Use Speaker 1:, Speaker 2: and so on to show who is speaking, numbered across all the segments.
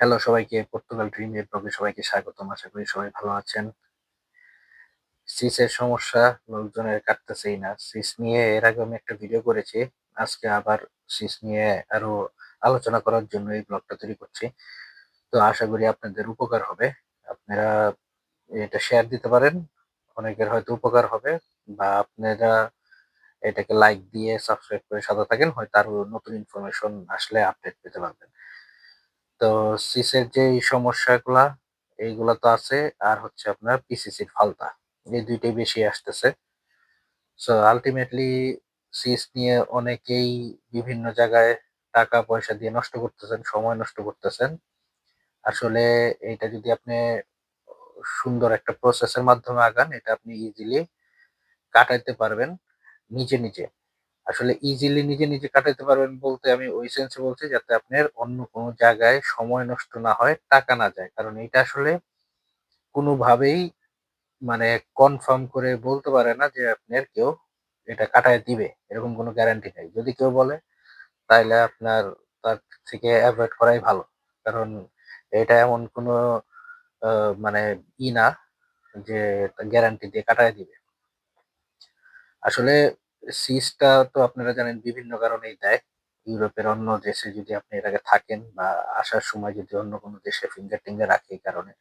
Speaker 1: Hello সবাইকে Portugal dream এর ব্লগে সবাইকে স্বাগতম, আশা করি সবাই ভালো আছেন। সিসের সমস্যা, লোকজনের কাটতেছেই না। সিস নিয়ে এর আগে আমি একটা ভিডিও করেছি, আজকে আবার সিস নিয়ে আরও আলোচনা করার জন্য এই ব্লগটা তৈরি করছি। তো আশা করি আপনাদের উপকার হবে। আপনারা এটা শেয়ার দিতে পারেন, অনেকের হয়তো উপকার হবে, বা আপনারা এটাকে লাইক দিয়ে সাবস্ক্রাইব করে সাথে থাকেন, হয়তো আরও নতুন ইনফরমেশন আসলে আপডেট পেতে পারবেন। তো সিসের যে সমস্যাগুলা, এইগুলা তো আছে। আর হচ্ছে আপনার পিসিসির ফালতা, এই দুইটাই বেশি আসতেছে। সো আলটিমেটলি সিস নিয়ে অনেকেই বিভিন্ন জায়গায় টাকা পয়সা দিয়ে নষ্ট করতেছেন, সময় নষ্ট করতেছেন। আসলে এটা যদি আপনি সুন্দর একটা প্রসেসের মাধ্যমে আগান, এটা আপনি ইজিলি কাটাইতে পারবেন নিজে নিজে। আসলে ইজিলি নিজে নিজে কাটাতে পারবেন বলতে আমি ওই সেন্সে বলছি যাতে আপনার অন্য কোনো জায়গায় সময় নষ্ট না হয়, টাকা না যায়। কারণ এটা আসলে কোনোভাবেই মানে কনফার্ম করে বলতে পারে না যে আপনার কেউ এটা কাটায় দিবে, এরকম কোনো গ্যারান্টি নেই। যদি কেউ বলে তাহলে আপনার তার থেকে অ্যাভয়েড করাই ভালো। কারণ এটা এমন কোনো মানে ই না যে গ্যারান্টি দিয়ে কাটায় দিবে। আসলে সিসটা তো আপনারা জানেন বিভিন্ন কারণেই দেয়। ইউরোপের অন্য দেশে যদি আপনি এর আগে থাকেন বা আসার সময় যদি অন্য কোনো দেশে ফিঙ্গার টিঙ্গার রাখে এই কারণে।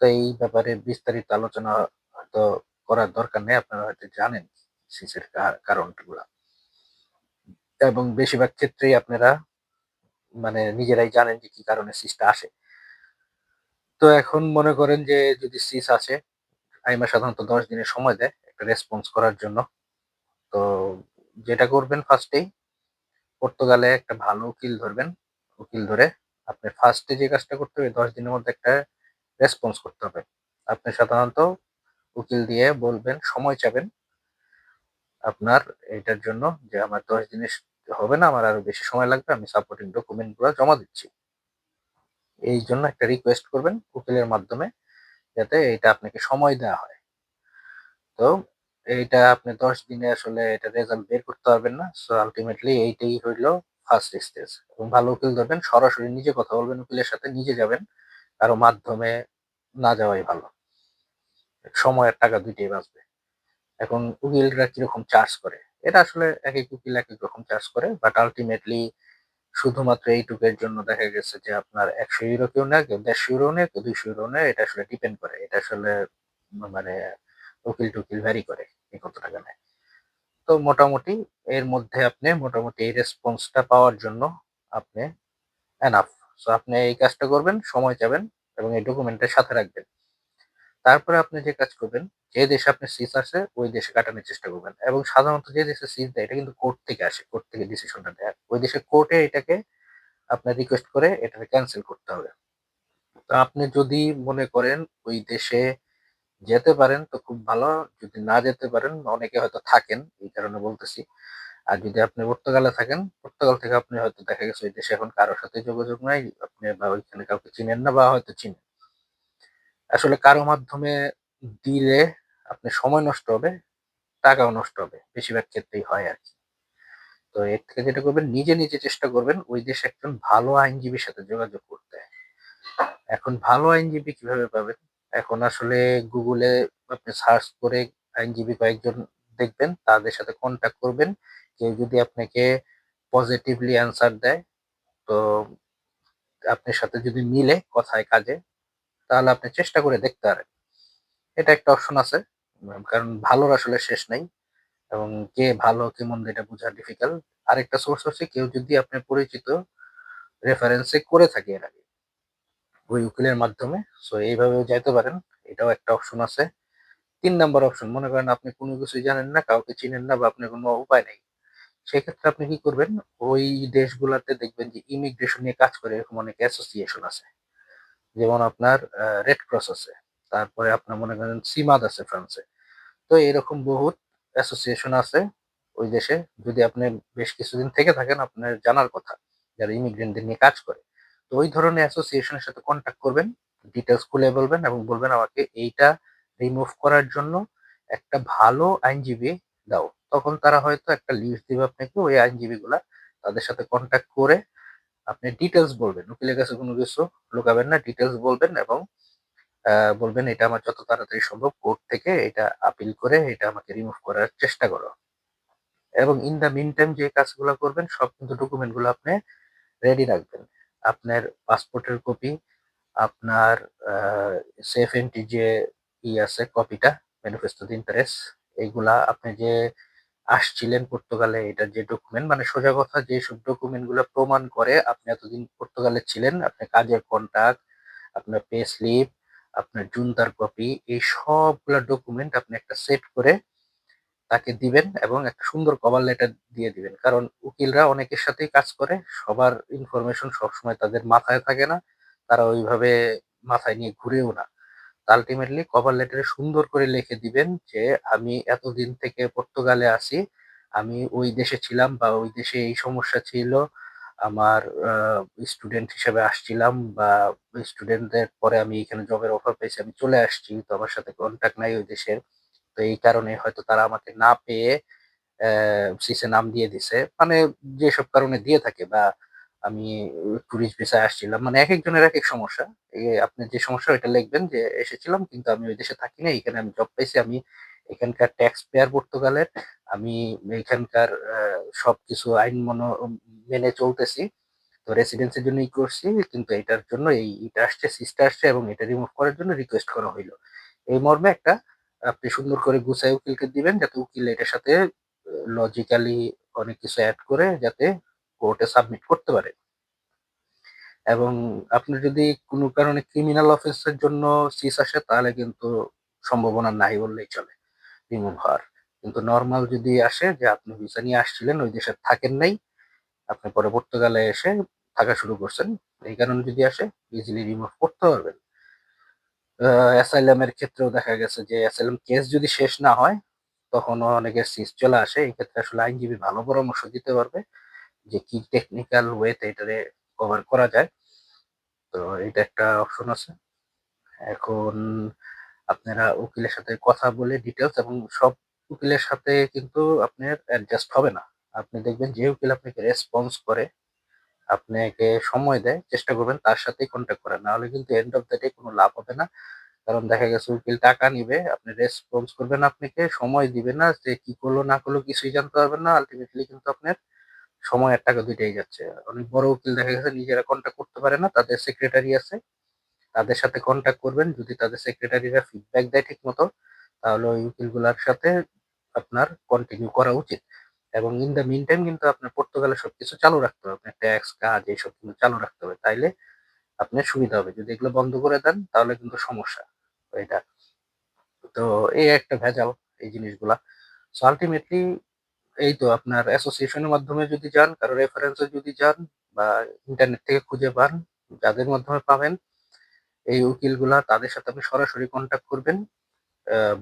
Speaker 1: তো এই ব্যাপারে বিস্তারিত আলোচনা হয়তো করার দরকার নেই, আপনারা হয়তো জানেন সিসের কারণগুলা। এবং বেশিরভাগ ক্ষেত্রেই আপনারা মানে নিজেরাই জানেন যে কি কারণে সিসটা আসে। তো এখন মনে করেন যে যদি সিস আসে, আইমা সাধারণত দশ দিনের সময় দেয় একটা রেসপন্স করার জন্য। তো যেটা করবেন ফার্স্টেই পর্তুগালে একটা ভালো উকিল ধরবেন। উকিল ধরে আপনি ফার্স্টে যে কাজটা করতে হবে, দশ দিনের মধ্যে একটা রেসপন্স করতে হবে। আপনি সাধারণত উকিল দিয়ে বলবেন, সময় চাবেন আপনার এটার জন্য যে আমার দশ দিনের হবে না, আমার আরও বেশি সময় লাগবে, আমি সাপোর্টিং ডকুমেন্টগুলো জমা দিচ্ছি। এই জন্য একটা রিকোয়েস্ট করবেন উকিলের মাধ্যমে, যাতে এটা আপনাকে সময় দেওয়া হয়। তো এইটা আপনি দশ দিনে আসলে এটা রেজাল্ট বের করতে পারবেন না। সো আলটিমেটলি এইটাই হইল ফার্স্ট স্টেজ এবং ভালো উকিল ধরবেন, সরাসরি নিজে কথা বলবেন উকিলের সাথে, নিজে যাবেন। কারও মাধ্যমে না যাওয়াই ভালো। সময়ের টাকা দুইটাই বাঁচবে। এখন উকিলরা কীরকম চার্জ করে? এটা আসলে এক এক উকিল এক এক রকম চার্জ করে। বাট আলটিমেটলি শুধুমাত্র এইটুকের জন্য দেখা গেছে যে আপনার একশো ইউরো কেউ নেয়, কেউ দেড়শো ইউরো নেয়, কেউ দুইশো ইউরো নেয়। এটা আসলে ডিপেন্ড করে। এটা আসলে মানে উকিল টুকিল ভ্যারি করে। কত টাকা নেয় তো মোটামুটি এর মধ্যে আপনি মোটামুটি এই রেসপন্সটা পাওয়ার জন্য আপনি এনাফ সো আপনি এই কাজটা করবেন, সময় চাবেন এবং এই ডকুমেন্টটা সাথে রাখবেন। তারপরে আপনি যে কাজ করবেন, যে দেশে আপনি সিজ আছে, ওই দেশে কাটানোর চেষ্টা করবেন। এবং সাধারণত যে দেশে সিজ দেয়, এটা কিন্তু কোর্ট থেকে আসে কোর্ট থেকে ডিসিশনটা দেয়। ওই দেশে কোর্টে এটাকে আপনার রিকোয়েস্ট করে, এটাকে ক্যান্সেল করতে হবে। তো আপনি যদি মনে করেন, ওই দেশে যেতে পারেন তো খুব ভালো। যদি না যেতে পারেন, অনেকে হয়তো থাকেন, এই কারণে বলতেছি। আর যদি আপনি পর্তুগালে থাকেন, পর্তুগাল থেকে আপনি হয়তো দেখা গেছে ওই দেশে এখন কারোর সাথে যোগাযোগ নাই, আপনি বা ওইখানে কাউকে চিনেন না বা হয়তো চিনেন। আসলে কারও মাধ্যমে দিলে আপনি সময় নষ্ট হবে, টাকাও নষ্ট হবে, বেশিরভাগ ক্ষেত্রেই হয় আর কি। তো এর থেকে যেটা করবেন, নিজে নিজে চেষ্টা করবেন ওই দেশে একজন ভালো আইনজীবীর সাথে যোগাযোগ করতে। এখন ভালো আইনজীবী কীভাবে পাবেন? এখন আসলে গুগলে আপনি সার্চ করে আইনজীবী কয়েকজন দেখবেন, তাদের সাথে কন্ট্যাক্ট করবেন। কেউ যদি আপনাকে পজিটিভলি অ্যান্সার দেয়, তো আপনার সাথে যদি মিলে কথায় কাজে, তাহলে আপনি চেষ্টা করে দেখতে পারেন। এটা একটা অপশন আছে, কারণ ভালোর আসলে শেষ নাই এবং কে ভালো, কে মন্দ এটা বোঝা ডিফিকাল্ট আরেকটা সোর্স হচ্ছে কেউ যদি আপনার পরিচিত রেফারেন্সে করে থাকে এর আগে। ওই উকিলের মাধ্যমে। সো এইভাবেও যাইতে পারেন। এটাও একটা অপশন আছে। তিন নাম্বার অপশন মনে করেন আপনি কোনো কিছুই জানেন না, কাউকে চিনেন না বা আপনার কোনো উপায় নেই। সেক্ষেত্রে আপনি কি করবেন? ওই দেশগুলাতে দেখবেন যে ইমিগ্রেশন নিয়ে কাজ করে এরকম অনেক অ্যাসোসিয়েশন আছে। যেমন আপনার রেড ক্রস আছে। তারপরে আপনার মনে করেন সিমাদ আছে ফ্রান্সে তো এরকম বহুত অ্যাসোসিয়েশন আছে ওই দেশে। যদি আপনি বেশ কিছুদিন থেকে থাকেন, আপনার জানার কথা, যারা ইমিগ্রেন্টদের নিয়ে কাজ করে। তো ওই ধরনের অ্যাসোসিয়েশনের সাথে কন্ট্যাক্ট করবেন ডিটেলস খুলে বলবেন এবং বলবেন আমাকে এইটা রিমুভ করার জন্য একটা ভালো আইনজীবী দাও। তখন তারা হয়তো একটা লিস্ট দিবে আপনাকে, ওই আইনজীবীগুলা তাদের সাথে কন্ট্যাক্ট করে আপনি ডিটেলস বলবেন। উকিলের কাছে কোনো কিছু লুকাবেন না ডিটেলস বলবেন এবং বলবেন এটা আমার যত তাড়াতাড়ি সম্ভব কোর্ট থেকে এটা আপিল করে এটা আমাকে রিমুভ করার চেষ্টা করো। এবং ইন দ্য মিন টাইম যে কাজগুলো করবেন, সব কিন্তু ডকুমেন্টগুলো আপনি রেডি রাখবেন। আপনার পাসপোর্টের কপি আপনার সেফ এন্ট্রি যে ই আছে কপিটা ম্যানিফেস্টো ইন্টারেস্ট এইগুলা আপনি যে আসছিলেন পর্তুগালে এটার যে ডকুমেন্ট মানে সোজা কথা যে সব ডকুমেন্টগুলো প্রমাণ করে আপনি এতদিন পর্তুগালে ছিলেন, আপনার কাজের কন্ট্রাক্ট আপনার পে স্লিপ আপনার জুনতার কপি এই সবগুলা ডকুমেন্ট আপনি একটা সেট করে তাকে দিবেন এবং একটা সুন্দর কভার লেটার দিয়ে দিবেন। কারণ উকিলরা অনেকের সাথেই কাজ করে, সবার ইনফরমেশন সবসময় তাদের মাথায় থাকে না, তারা ওইভাবে মাথায় নিয়ে ঘুরেও না। আলটিমেটলি কভার লেটারে সুন্দর করে লিখে দিবেন যে, আমি এতদিন থেকে পর্তুগালে আছি, আমি ওই দেশে ছিলাম বা ওই দেশে এই সমস্যা ছিল, আমার স্টুডেন্ট হিসেবে আসছিলাম বা স্টুডেন্টদের পরে আমি এখানে জবের অফার পেয়েছি, আমি চলে আসছি, তো আমার সাথে কন্ট্যাক্ট নাই ওই দেশের। এই কারণে হয়তো তারা আমাকে না পেয়ে সিসে নাম দিয়ে দিছে। মানে যেসব কারণে দিয়ে থাকে বা আমি টুরিস্ট ভিসায় আসছিলাম মানে এক একজনের এক এক সমস্যা আপনি যে সমস্যা, ওইটা লিখবেন যে এসেছিলাম কিন্তু আমি ওই দেশে থাকি না এখানে আমি জব পাইছি, আমি এখানকার ট্যাক্স পেয়ার পর্তুগালের, আমি এখানকার সবকিছু আইন মনো, মেনে চলতেছি। তো রেসিডেন্সির জন্যই করছি, কিন্তু এটার জন্য এই, এটা আসছে সিস্টার আসছে এবং এটা রিমুভ করার জন্য রিকোয়েস্ট করা হইল। এই মর্মে একটা আপনি সুন্দর করে গুছাই উকিলকে দিবেন যাতে উকিল এটার সাথে লজিক্যালি অনেক কিছু অ্যাড করে যাতে কোর্টে সাবমিট করতে পারে। এবং আপনি যদি কোনো কারণে ক্রিমিনাল অফেন্সের জন্য সিস আসে, তাহলে কিন্তু সম্ভাবনা নাই বললেই চলে রিমুভ হওয়ার। কিন্তু নর্মাল যদি আসে যে আপনি ভিসা নিয়ে আসছিলেন, ওই দেশে থাকেন নাই, আপনি পরে পর্তুগালে এসে থাকা শুরু করছেন, এই কারণে যদি আসে ইজিলি রিমুভ করতে পারবেন। অ্যাসাইলামের ক্ষেত্রেও দেখা গেছে যে অ্যাসাইলাম কেস যদি শেষ না হয় তখন অনেকের সিস চলে আসে। এই ক্ষেত্রে আসলে আইনজীবী ভালো পরামর্শ দিতে পারবে যে কি টেকনিক্যাল ওয়েতে এটারে কভার করা যায়। তো এটা একটা অপশন আছে। এখন আপনারা উকিলের সাথে কথা বলে ডিটেলস এবং সব উকিলের সাথে কিন্তু আপনার অ্যাডজাস্ট হবে না। আপনি দেখবেন যে উকিল আপনাকে রেসপন্স করে আপনাকে সময় দেয়, চেষ্টা করবেন তার সাথেই কন্ট্যাক্ট করার। নাহলে কিন্তু এন্ড অফ দ্য ডে কোনো লাভ হবে না। কারণ দেখা গেছে উকিল টাকা নিবে, আপনি রেসপন্স করবেন আপনাকে, সময় দিবে না যে কি করল, না করল কিছুই জানতে পারবেন না। আলটিমেটলি কিন্তু আপনার সময় আর টাকা দুইটাই যাচ্ছে। অনেক বড় উকিল দেখা গেছে নিজেরা কন্ট্যাক্ট করতে পারে না, তাদের সেক্রেটারি আছে। তাদের সাথে কন্ট্যাক্ট করবেন, যদি তাদের সেক্রেটারিরা ফিডব্যাক দেয় ঠিক মতো তাহলে ওই উকিলগুলোর সাথে আপনার কন্টিনিউ করা উচিত। এবং ইন দ্য মিন টাইম কিন্তু আপনার পর্তুগালে সবকিছু চালু রাখতে হবে। আপনার ট্যাক্স কাজ এইসব কিন্তু চালু রাখতে হবে। তাইলে আপনার সুবিধা হবে। যদি এগুলো বন্ধ করে দেন, তাহলে কিন্তু সমস্যা এটা। তো এই একটা ভেজাল এই জিনিসগুলা। সো আলটিমেটলি এই তো আপনার অ্যাসোসিয়েশনের মাধ্যমে যদি যান, কারও রেফারেন্সে যদি যান বা ইন্টারনেট থেকে খুঁজে পান, যাদের মাধ্যমে পাবেন, এই উকিলগুলা তাদের সাথে আপনি সরাসরি কন্ট্যাক্ট করবেন।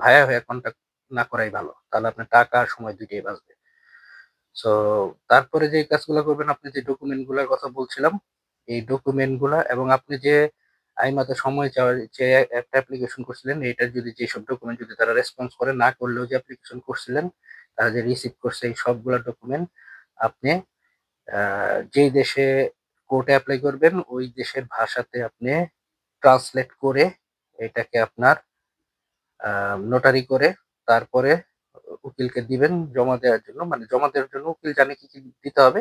Speaker 1: ভায়া ভায়া কন্ট্যাক্ট না করাই ভালো। তাহলে আপনার টাকা সময় দুইটাই বাঁচবে। সো তারপরে যে কাজগুলো করবেন, আপনি যে ডকুমেন্টগুলার কথা বলছিলাম, এই ডকুমেন্টগুলা এবং আপনি যে আইমাতে সময় চাওয়ার যে একটা অ্যাপ্লিকেশন করছিলেন এটার যদি যেসব ডকুমেন্ট যদি তারা রেসপন্স করে, না করলেও যে অ্যাপ্লিকেশন করছিলেন, তারা যে রিসিভ করছে, এই সবগুলা ডকুমেন্ট আপনি যেই দেশে কোর্টে অ্যাপ্লাই করবেন, ওই দেশের ভাষাতে আপনি ট্রান্সলেট করে, এটাকে আপনার নোটারি করে, তারপরে উকিলকে দিবেন জমা দেওয়ার জন্য মানে জমা দেওয়ার জন্য উকিল জানে কি কি দিতে হবে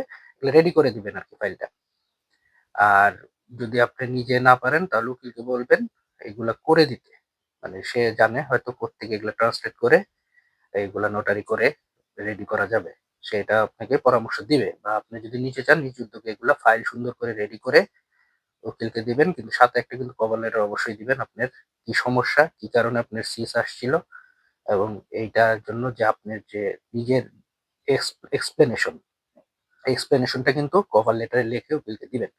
Speaker 1: রেডি করে দিবেন আর কি ফাইলটা আর যদি আপনি নিজে না পারেন, তাহলে উকিলকে বলবেন এগুলা করে দিতে। মানে সে জানে হয়তো কোথেকে এগুলো ট্রান্সলেট করে, এইগুলা নোটারি করে রেডি করা যাবে। সেটা আপনাকে পরামর্শ দিবে। বা আপনি যদি নিচে চান, নিজ উদ্যোগে এগুলো ফাইল সুন্দর করে রেডি করে উকিলকে দিবেন, কিন্তু সাথে একটা কিন্তু কভার লেটার অবশ্যই দিবেন আপনার, কি সমস্যা, কি কারণে আপনার সিস আসছিল এবং এইটার জন্য যে আপনার যে নিজের এক্সপ্লেনেশন এক্সপ্লেনেশনটা কিন্তু কভার লেটারে লিখে উকিলকে দিবেন।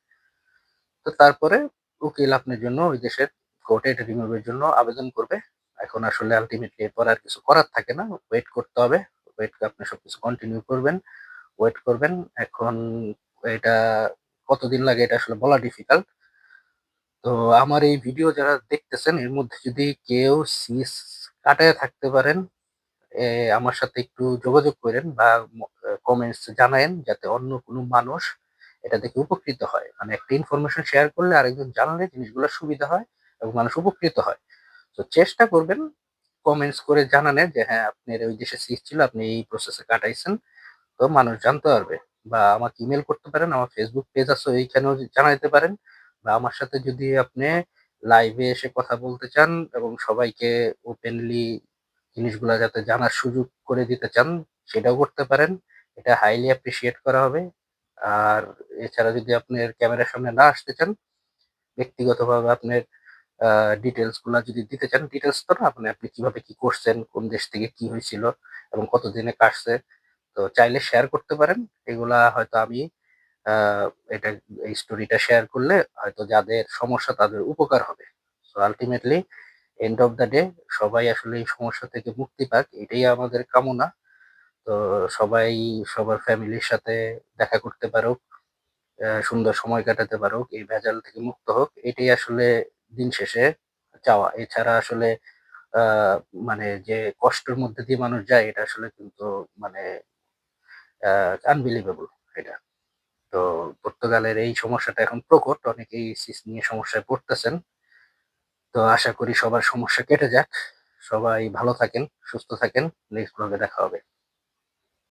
Speaker 1: তো তারপরে উকিল আপনার জন্য ওই দেশের কোর্টে এটা রিমুভের জন্য আবেদন করবে। এখন আসলে আলটিমেটলি এরপর আর কিছু করার থাকে না। ওয়েট করতে হবে। ওয়েট আপনি সবকিছু কন্টিনিউ করবেন। ওয়েট করবেন। এখন এটা কতদিন লাগে এটা আসলে বলা ডিফিকাল্ট তো আমার এই ভিডিও যারা দেখতেছেন, এর মধ্যে যদি কেউ সিস কাটায় থাকতে পারেন আমার সাথে একটু যোগাযোগ করেন বা কমেন্টস জানায়েন যাতে অন্য কোনো মানুষ এটা দেখে উপকৃত হয়। মানে একটা ইনফরমেশন শেয়ার করলে আরেকজন জানলে জিনিসগুলো সুবিধা হয় এবং মানুষ উপকৃত হয়। তো চেষ্টা করবেন কমেন্টস করে জানানের যে হ্যাঁ আপনার ওই দেশে সিট ছিল, আপনি এই প্রসেসে কাটাইছেন। তো মানুষ জানতে পারবে বা আমাকে ইমেল করতে পারেন, আমার ফেসবুক পেজ আছে, ওইখানেও জানাইতে পারেন। বা আমার সাথে যদি আপনি লাইভে এসে কথা বলতে চান এবং সবাইকে ওপেনলি জিনিসগুলো যাতে জানার সুযোগ করে দিতে চান, সেটাও করতে পারেন। এটা হাইলি অ্যাপ্রিসিয়েট করা হবে। আর এছাড়া যদি আপনার ক্যামেরার সামনে না আসতে চান, ব্যক্তিগতভাবে আপনার ডিটেলসগুলা যদি দিতে চান ডিটেলস তো না, আপনি আপনি কীভাবে কি করছেন, কোন দেশ থেকে কি হয়েছিল এবং কতদিনে কাটছে, তো চাইলে শেয়ার করতে পারেন। এগুলা হয়তো আমি এটা, এই স্টোরিটা শেয়ার করলে হয়তো যাদের সমস্যা তাদের উপকার হবে। So ultimately end of the day সবাই আসলে এই সমস্যা থেকে মুক্তি পাক, এটাই আমাদের কামনা। তো, সবাই, সবার ফ্যামিলির সাথে দেখা করতে পারুক সুন্দর সময় কাটাতে পারুক, এই ভেজাল থেকে মুক্ত হোক, এটাই আসলে দিন শেষে চাওয়া। এছাড়া আসলে মানে যে কষ্টের মধ্যে দিয়ে মানুষ যায়, এটা আসলে কিন্তু মানে আনবিলিভেবল এটা। তো পর্তুগালের এই সমস্যাটা এখন প্রকট, অনেকেই সিস নিয়ে সমস্যায় পড়তেছেন। তো আশা করি সবার সমস্যা কেটে যাক। সবাই ভালো থাকেন, সুস্থ থাকেন। নেক্সট ব্লগে দেখা হবে।